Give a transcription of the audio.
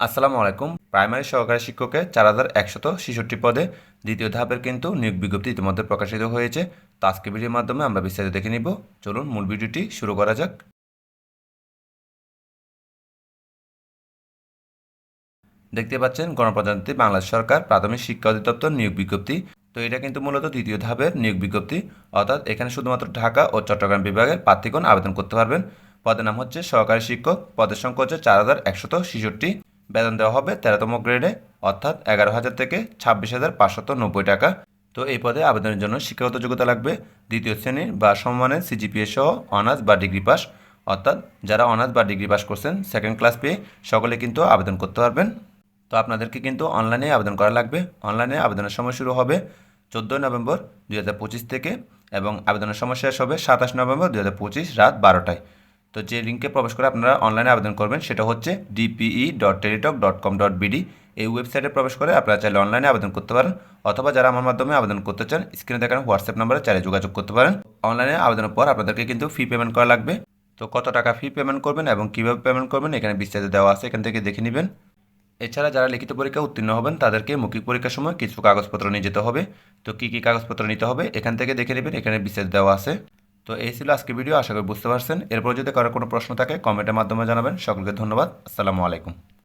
আসসালামু আলাইকুম। প্রাইমারি সহকারী শিক্ষকের চার হাজার একশত ছেষট্টি পদে দ্বিতীয় ধাপের কিন্তু নিয়োগ বিজ্ঞপ্তি ইতিমধ্যে প্রকাশিত হয়েছে। তো আজকে ভিডিওর মাধ্যমে আমরা বিস্তারিত দেখে নিব। চলুন, মূল ভিডিওটি শুরু করা যাক। দেখতে পাচ্ছেন, গণপ্রজাতন্ত্রী বাংলাদেশ সরকার প্রাথমিক শিক্ষা অধিদপ্তর নিয়োগ বিজ্ঞপ্তি। তো এটা কিন্তু মূলত দ্বিতীয় ধাপের নিয়োগ বিজ্ঞপ্তি। অর্থাৎ এখানে শুধুমাত্র ঢাকা ও চট্টগ্রাম বিভাগের প্রার্থীগণ আবেদন করতে পারবেন। পদের নাম হচ্ছে সহকারী শিক্ষক। পদের সংখ্যা হচ্ছে চার হাজার একশত ছেষট্টি। বেতন দেওয়া হবে তেরোতম গ্রেডে, অর্থাৎ এগারো হাজার থেকে ছাব্বিশ হাজার পাঁচশত নব্বই টাকা। তো এই পদে আবেদনের জন্য শিক্ষাগত যোগ্যতা লাগবে। দ্বিতীয় শ্রেণির বা সম্মানের সিজিপিএ সহ অনার্স বা ডিগ্রি পাস। অর্থাৎ যারা অনার্স বা ডিগ্রি পাস করছেন, সেকেন্ড ক্লাস পেয়ে সকলে কিন্তু আবেদন করতে পারবেন। তো আপনাদেরকে কিন্তু অনলাইনে আবেদন করা লাগবে। অনলাইনে আবেদনের সময় শুরু হবে চোদ্দোই নভেম্বর দুই হাজার পঁচিশ থেকে এবং আবেদনের সময় শেষ হবে সাতাশ নভেম্বর দুই হাজার পঁচিশ রাত বারোটায়। তো যে লিঙ্কে প্রবেশ করে আপনারা অনলাইনে আবেদন করবেন, সেটা হচ্ছে DPE dot Teletalk dot com dot BD এই ওয়েবসাইটে প্রবেশ করে আপনারা চাইলে অনলাইনে আবেদন করতে পারেন, অথবা যারা আমার মাধ্যমে আবেদন করতে চান স্ক্রিনে দেখানো হোয়াটসঅ্যাপ নাম্বারে চাইলে যোগাযোগ করতে পারেন। অনলাইনে আবেদনের পর আপনাদেরকে কিন্তু ফি পেমেন্ট করা লাগবে। তো কত টাকা ফি পেমেন্ট করবেন এবং কীভাবে পেমেন্ট করবেন, এখানে বিস্তারিত দেওয়া আছে, এখান থেকে দেখে নেবেন। এছাড়া যারা লিখিত পরীক্ষা উত্তীর্ণ হবেন, তাদেরকে মৌখিক পরীক্ষার সময় কিছু কাগজপত্র নিয়ে যেতে হবে। তো কী কী কাগজপত্র নিতে হবে, এখান থেকে দেখে নেবেন, এখানে বিস্তারিত দেওয়া আছে। তো এই ছিল আজকে ভিডিও আশা করি বুঝতে পারছেন। এরপর যদি কারও কোনো প্রশ্ন থাকে কমেন্টের মাধ্যমে জানাবেন। সকলকে ধন্যবাদ। আসসালামু আলাইকুম।